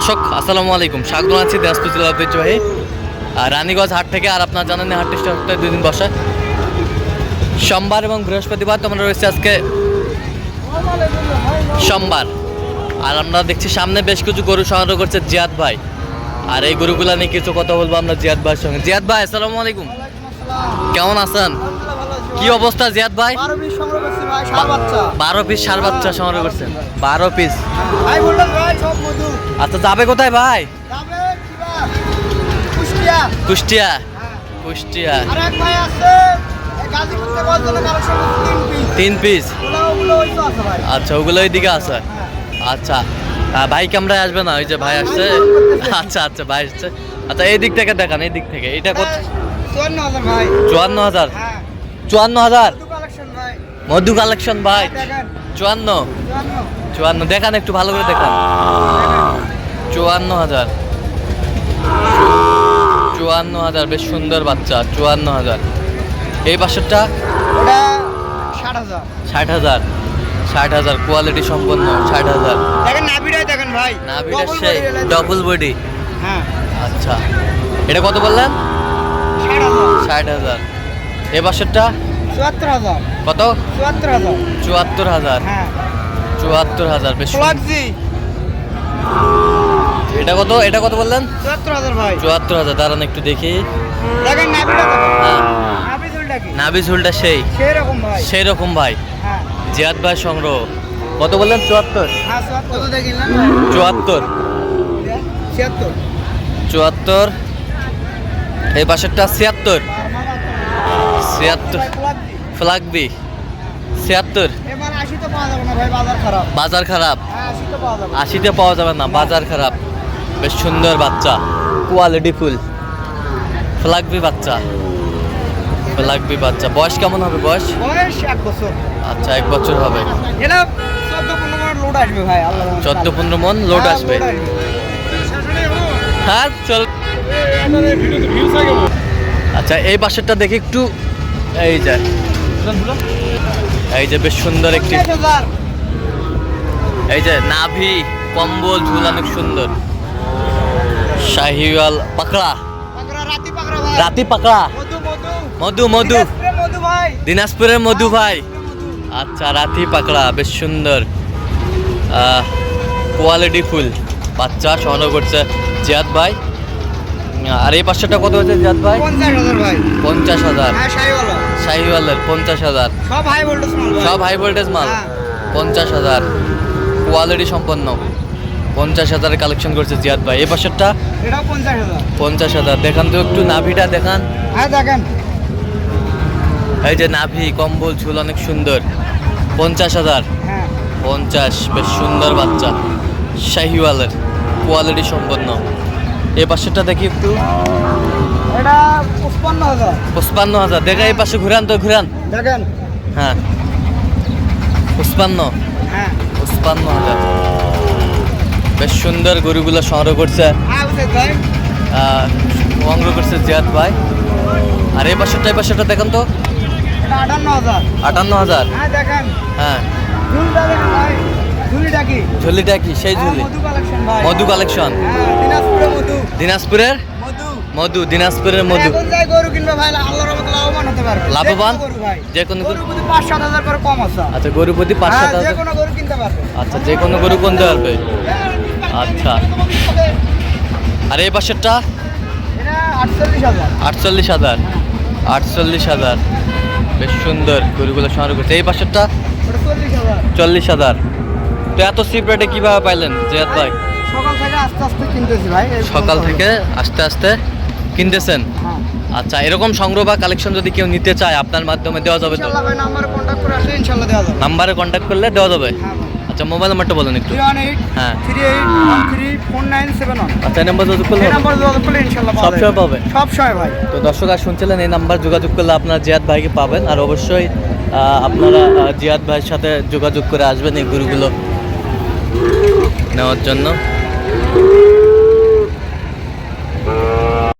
দর্শক, আসসালামু আলাইকুম। স্বাগত আছি দিনাজপুর জেলা ঐতিহ্যবাহী রানীগঞ্জ হাট থেকে আর আপনার জানেন হাটটি সপ্তাহে দুই দিন বসে। সোমবার এবং বৃহস্পতিবার তো আমরা রয়েছে আজকে সোমবার। আর আমরা দেখছি সামনে বেশ কিছু গরু সংগ্রহ করছে জিয়াদ ভাই। আর এই গরুগুলা নিয়ে কিছু কথা বলব আমরা জিয়াদ ভাইয়ের সঙ্গে। জিয়াদ ভাই, আসসালামু আলাইকুম। কেমন আছেন? কি অবস্থা জিয়াদ ভাই? বারো পিস সার বাচ্চা। বাচ্চা সংগ্রহ করছেন। বারো পিস। আচ্ছা যাবে কোথায় ভাই? কুষ্টিয়া। কুষ্টিয়া। হ্যাঁ। তিন পিস। পিস। ওগুলো ওই তো আছে আচ্ছা আচ্ছা ভাই ক্যামেরায় আসবে না ওই যে ভাই আসছে। আচ্ছা আচ্ছা ভাই আসছে। আচ্ছা এই দিক থেকে দেখান এই দিক থেকে। এটা কত? চুয়ান্ন হাজার ভাই। চুয়ান্ন হাজার? হ্যাঁ। চুয়ান্ন হাজার। মধু কালেকশন ভাই। দেখেন। চুয়ান্ন। চুয়ান্ন। দেখান একটু ভালো করে দেখান। চুয়ান্ন হাজার। চুয়ান্ন হাজার বেশ সুন্দর বাচ্চা। চুয়ান্ন হাজার। এই পাশেরটা? ষাট হাজার। ষাট হাজার। কোয়ালিটি সম্পন্ন। ষাট হাজার। দেখেন নাভিটাই দেখেন ভাই। নাভিটা Double সেই ডবল বডি হ্যাঁ। আচ্ছা। এটা কত বললেন? ষাট হাজার। এ বাসেরটা? চুয়াত্তর হাজার। কত? চুয়াত্তর হাজার। চুয়াত্তর হাজার। হ্যাঁ। চুয়াত্তর হাজার বেশ। এটা কত? এটা কত বললেন? চুয়াত্তর হাজার ভাই। চুয়াত্তর হাজার দাঁড়ান একটু দেখি। দেখেন হ্যাঁ। নাবি ঝুলটা সেই সেই। রকম ভাই। সেই রকম ভাই। হ্যাঁ। জিয়াদ ভাই সংগ্রহ। কত বললেন? চুয়াত্তর। হ্যাঁ চুয়াত্তর। দেখি চুয়াত্তর। চুয়াত্তর। এই পাশেরটা ছিয়াত্তর। ছিয়াত্তর। ফ্লাগবি ছিয়াত্তর। এবার আশি তো পাওয়া যাবে না ভাই বাজার খারাপ। বাজার খারাপ? হ্যাঁ আশি তো পাওয়া যাবে। আশিতে পাওয়া যাবে না বাজার খারাপ। বেশ সুন্দর বাচ্চা। কোয়ালিটি ফুল ফ্লাগবি বাচ্চা। ফ্লাগবি বাচ্চা। বয়স কেমন হবে বয়স? বয়স এক বছর। আচ্ছা এক বছর হবে। চোদ্দ পনেরো মন লোড হ্যাঁ, আসবে। হ্যাঁ চল। আচ্ছা এই পাশেরটা দেখি একটু এই যে। এই যে বেশ সুন্দর একটি এই যে নাভি কম্বল ঝুল অনেক সুন্দর। শাহিওয়াল পাকড়া। রাতি পাকড়া মধু, মধু। দিনাজপুরের মধু ভাই। মধু। আচ্ছা রাতি পাকড়া বেশ সুন্দর। কোয়ালিটি ফুল। বাচ্চা সংগ্রহ করছে জিয়াদ ভাই। আর এই পাঁচশোটা কত হচ্ছে জিয়াদ ভাই? পঞ্চাশ হাজার হাজার। হ্যাঁ, শাহিওয়ালের পঞ্চাশ হাজার। সব হাই ভোল্টেজ মাল সব হাই ভোল্টেজ মাল? হ্যাঁ। পঞ্চাশ হাজার। কোয়ালিটি সম্পন্ন। পঞ্চাশ হাজার কালেকশন করছে জিয়াদ ভাই। এই পাশেরটা পঞ্চাশ হাজার। দেখান তো একটু নাভিটা দেখান। হ্যাঁ, এই যে নাভি কম্বল ঝুল অনেক সুন্দর। পঞ্চাশ হাজার। পঞ্চাশ বেশ সুন্দর বাচ্চা। শাহিওয়ালের কোয়ালিটি সম্পন্ন। এই পাশেরটা দেখি একটু। এটা পঁচপান্ন হাজার। পঁচপান্ন হাজার। দেখা এই পাশে ঘুরান তো ঘুরান। দেখেন। হ্যাঁ। পঁচপান্ন। হ্যাঁ। পঁচপান্ন হাজার। বেশ সুন্দর গরুগুলো সংগ্রহ করছে। হ্যাঁ, সংগ্রহ করছে জিয়াদ ভাই। আর এই পাশেরটা এই পাশেরটা দেখেন তো। আটান্ন হাজার। আটান্ন হাজার। হ্যাঁ, দেখেন। হ্যাঁ। ঝুলটা ঝুলিটা কি? ঝুলিটা কি? সেই হ্যাঁ, ঝুলি। মধু কালেকশন হ্যাঁ, দিনাজপুরের মধু। দিনাজপুরের? মধু। গরু কিনবে ভাই আল্লাহর রহমতে লাভবান হতে পারবে। লাভবান? যে কোনো গরু প্রতি পাঁচ সাত হাজার করে কম আছে। আচ্ছা গরু প্রতি পাঁচ হ্যাঁ, সাত যে হাজার। কোনো গরু কিনতে পারবে। আচ্ছা যে কোনো গরু কিনতে পারবে। আচ্ছা। আর এই পাশেরটা? এটা আটচল্লিশ হাজার। আটচল্লিশ হাজার। বেশ সুন্দর গরুগুলো সংগ্রহ করছে। এই পাশেরটা? ওটা চল্লিশ হাজার। চল্লিশ হাজার। তো এত চিপ রেটে কীভাবে পাইলেন জিয়াদ ভাই? সকাল থেকে আস্তে আস্তে কিনতেছি ভাই সকাল থেকে আস্তে আস্তে কিনতেছেন? হ্যাঁ। আচ্ছা এরকম সংগ্রহ বা কালেকশন যদি কেউ নিতে চায় আপনার মাধ্যমে দেওয়া যাবে তো? নাম্বারে কন্ট্যাক্ট করলে দেওয়া যাবে? হ্যাঁ আচ্ছা মোবাইল নাম্বারটা বলেন একটু। হ্যাঁ। আচ্ছা নাম্বার যোগাযোগ করলে সবসময় পাবে? সব সময় ভাই। তো দর্শক আর শুনছিলেন এই নাম্বার যোগাযোগ করলে আপনারা জিয়াদ ভাইকে পাবেন। আর অবশ্যই আপনারা জিয়াদ ভাইয়ের সাথে যোগাযোগ করে আসবেন এই গরুগুলো। নেওয়ার জন্য।